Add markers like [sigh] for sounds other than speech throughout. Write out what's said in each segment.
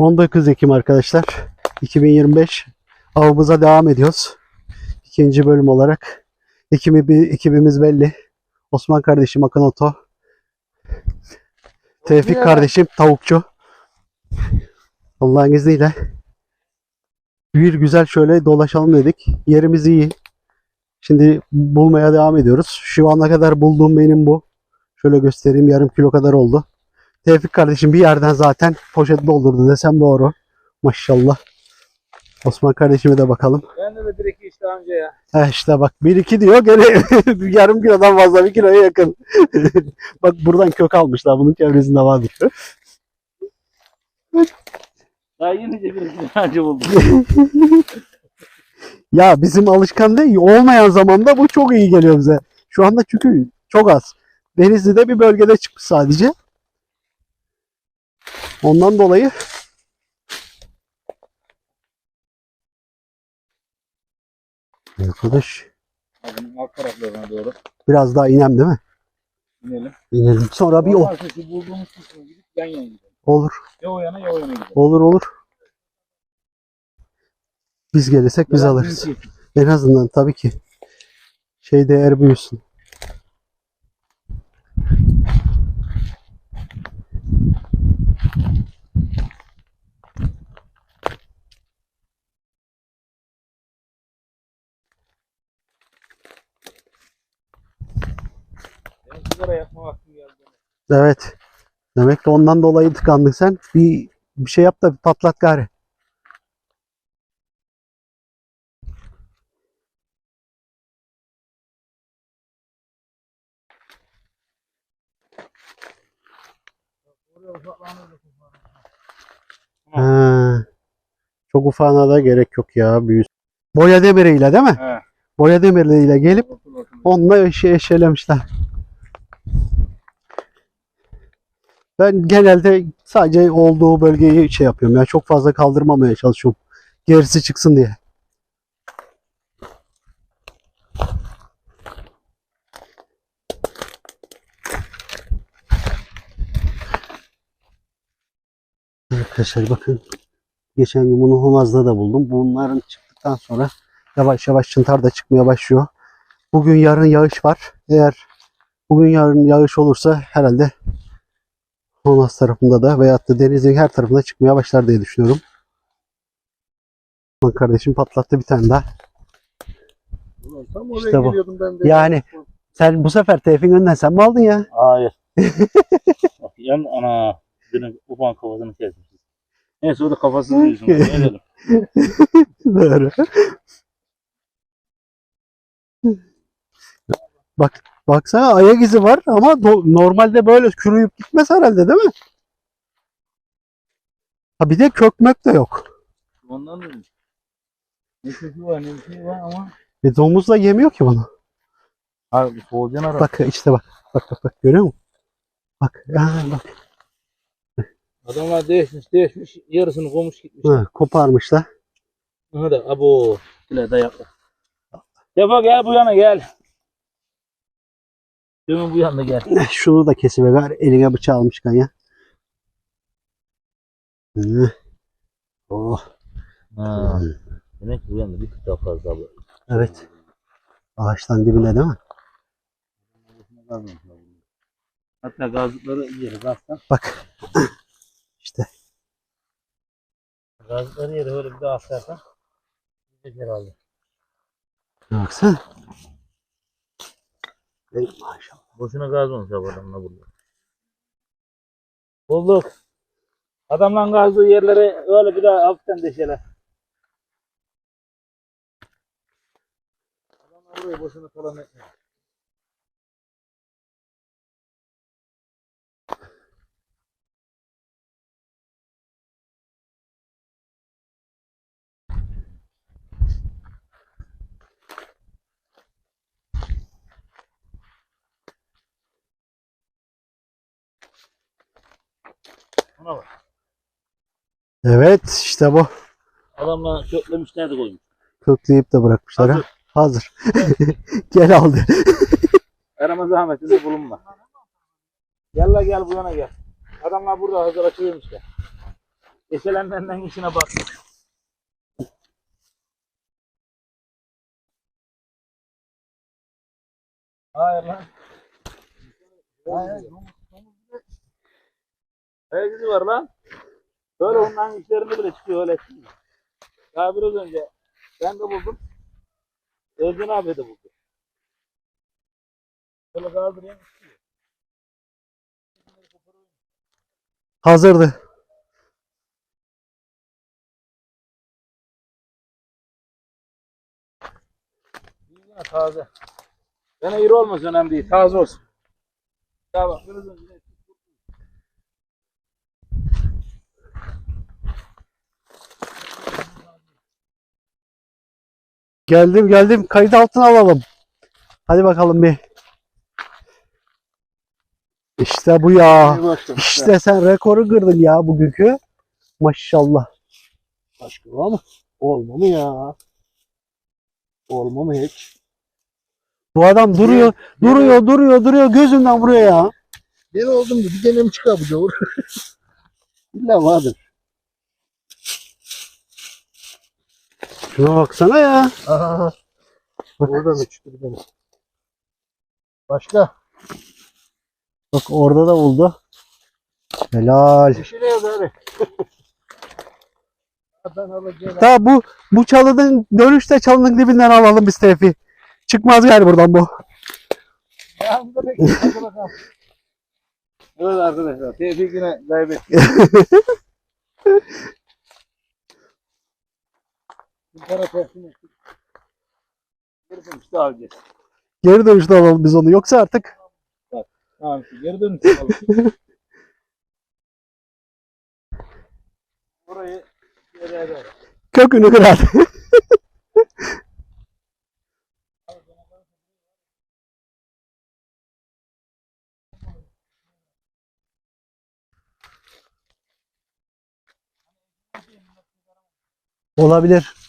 19 Ekim arkadaşlar. 2025 avımıza devam ediyoruz. İkinci bölüm olarak. Ekibi, ekibimiz belli. Osman kardeşim Akanoto. Tevfik kardeşim tavukçu. Allah'ın izniyle bir güzel şöyle dolaşalım dedik. Yerimiz iyi. Şimdi bulmaya devam ediyoruz. Şu ana kadar bulduğum benim bu. Şöyle göstereyim yarım kilo kadar oldu. Tevfik kardeşim bir yerden zaten poşet doldurdu desem doğru. Maşallah. Osman kardeşime de bakalım. Ben de bir iki işte amca ya. He işte bak 1-2 diyor gene [laughs] yarım kilodan fazla bir kiloya yakın. [laughs] bak buradan kök almışlar bunun çevresinde vardır. Daha yenice bir iki amca buldum. [laughs] Ya bizim alışkan değil olmayan zamanda bu çok iyi geliyor bize. Şu anda çünkü çok az. Denizli'de bir bölgede çıkmış sadece. Ondan dolayı Arkadaş alt taraflarına doğru biraz daha inem değil mi? inelim. İnelim. Sonra bir o. Normal sesi bulduğumuz kısmı gidip yan yana gidelim. Olur. Ya o yana ya o yana gidelim. Olur olur. Biz gelirsek biz Biraz alırız. En azından tabii ki. Şey değer büyüsün. Sigara yakma geldi. Evet. Demek ki ondan dolayı tıkandın sen. Bir, bir şey yap da bir patlat gari. Ha. Çok ufağına da gerek yok ya. Büyüsün. Boya demiriyle değil mi? He. Boya demiriyle gelip onunla eşe eşelemişler. Ben genelde sadece olduğu bölgeyi şey yapıyorum. Ya çok fazla kaldırmamaya çalışıyorum. Gerisi çıksın diye. Arkadaşlar bakın. Geçen gün bunu Humaz'da da buldum. Bunların çıktıktan sonra yavaş yavaş çıntar da çıkmaya başlıyor. Bugün yarın yağış var. Eğer bugün yarın yağış olursa herhalde Honaz tarafında da veyahut da denizin her tarafında çıkmaya başlar diye düşünüyorum. Bak kardeşim patlattı bir tane daha. Ulan tam İşte oraya bu. geliyordum ben de. Yani sen bu sefer Tevfik'in önden sen mi aldın ya? Hayır. [laughs] Bak yan ana. Benim ufak kafasını kesmişiz. Neyse o da kafasını diyorsun. Ne edelim? Doğru. Bak baksana ayak izi var ama normalde böyle kürüyüp gitmez herhalde değil mi? Ha bir de kökmek de yok. Ondan dedim. Ne kökü var ne bir şey var ama. E domuz da yemiyor ki bunu. Abi solucan ara. Bak işte bak. Bak bak bak görüyor musun? Bak. Ha, bak. Adamlar değişmiş değişmiş yarısını komuş gitmiş. Ha, koparmışlar. Aha da abo. Dile dayakla. Defa gel bu yana gel. Demin bu yana gel. Eh, Şunu da kesiver. Ver, Eline bıçağı almışken ya. Hı. Oh. Ha. Demek ki bu yana bir tık daha fazla bu. Evet. Ağaçtan dibine değil mi? Hatta gazlıkları yeri gazdan. Bak. [coughs] İşte. Gazlıkları yeri öyle bir daha asarsan. Gidecek herhalde. Baksana. Ey maşallah. Boşuna gaz olmuş abi adamla burada. Bulduk. Adamla gazlı yerlere öyle bir daha hafiften deşeler. Adamlar burayı boşuna falan etmiyor. Ona bak. Evet işte bu. Adamla köklemişler de koymuş. Kökleyip de bırakmışlar ha. Hazır. Hazır. [laughs] Gel aldı. Arama zahmetinde bulunma. Gel la gel bu yana gel. Adamlar burada hazır açılıyormuşlar. Eşelenmenden işine bak. Hayır lan. Hayır. Herkesi var lan. Böyle onların işlerinde bile çıkıyor öyle. Daha biraz önce ben de buldum. Özgün abi de buldu. Böyle kaldırayım. Hazırdı. Yine taze. Gene iri olmaz önemli değil. Taze olsun. Ya bak biraz önce Geldim geldim. Kayıt altına alalım. Hadi bakalım bir. İşte bu ya. İşte sen rekoru kırdın ya bugünkü. Maşallah. Başka var mı? Olma mı ya? Olma mı hiç? Bu adam duruyor, duruyor, duruyor, duruyor. Gözünden vuruyor ya. Ben oldum bir gene mi çıkar bu gavur? [laughs] İlla vardır. Şuna baksana ya. Aha. Orada da çıktı bir tane. Başka? Bak orada da oldu. Helal. Zaten alacağım. Ta bu bu çalının dönüşte çalının dibinden alalım biz Tevfi. Çıkmaz gel buradan bu. [laughs] Evet arkadaşlar. Tevfik yine kaybetti. [laughs] Tane teslim ettik. geri dönüşte alacağız. Geri dönüşte alalım biz onu. Yoksa artık Tamam geri dönüşte alalım. [laughs] Burayı geri eder. kökünü kırar. [laughs] Olabilir.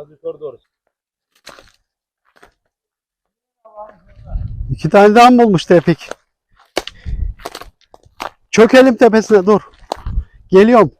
Az yukarı doğru. İki tane daha mı bulmuş Tevfik? Çökelim tepesine dur. Geliyorum.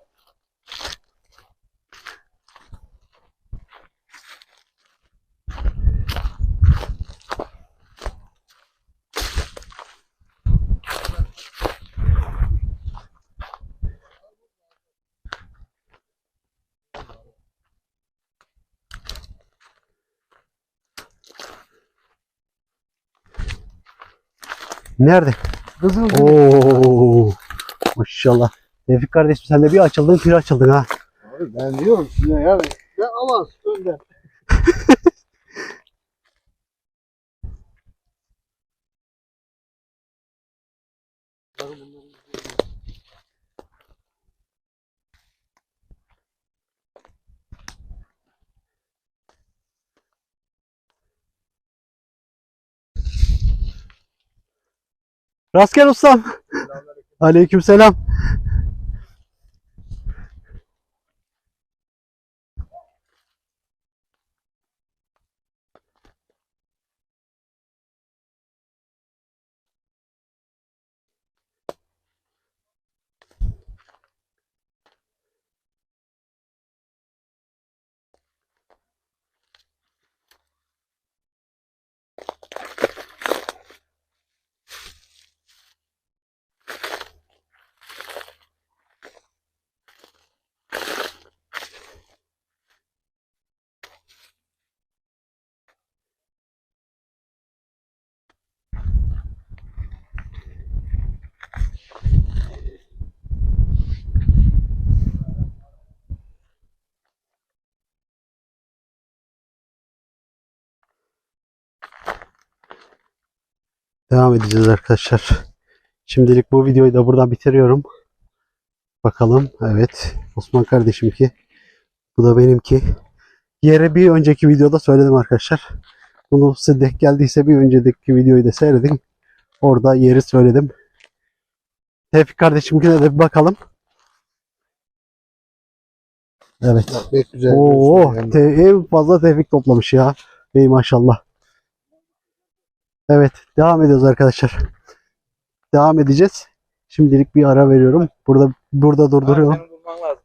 Nerede? Kızıl Oo. Maşallah. Tevfik kardeşim sen de bir açıldın bir açıldın ha. Abi ben diyorum size yani. Ya avans önden. [laughs] Rastgele ustam. Aleykümselam. Devam edeceğiz arkadaşlar. Şimdilik bu videoyu da buradan bitiriyorum. Bakalım. Evet. Osman kardeşimki. Bu da benimki. Yere bir önceki videoda söyledim arkadaşlar. Bunu size denk geldiyse bir önceki videoyu da seyredin. Orada yeri söyledim. Tevfik kardeşimkine de bir bakalım. Evet. Pek güzel. Oo, te- en fazla tevfik toplamış ya. Ey maşallah. Evet, devam ediyoruz arkadaşlar. Devam edeceğiz. Şimdilik bir ara veriyorum. Burada burada durduruyorum. Lazım.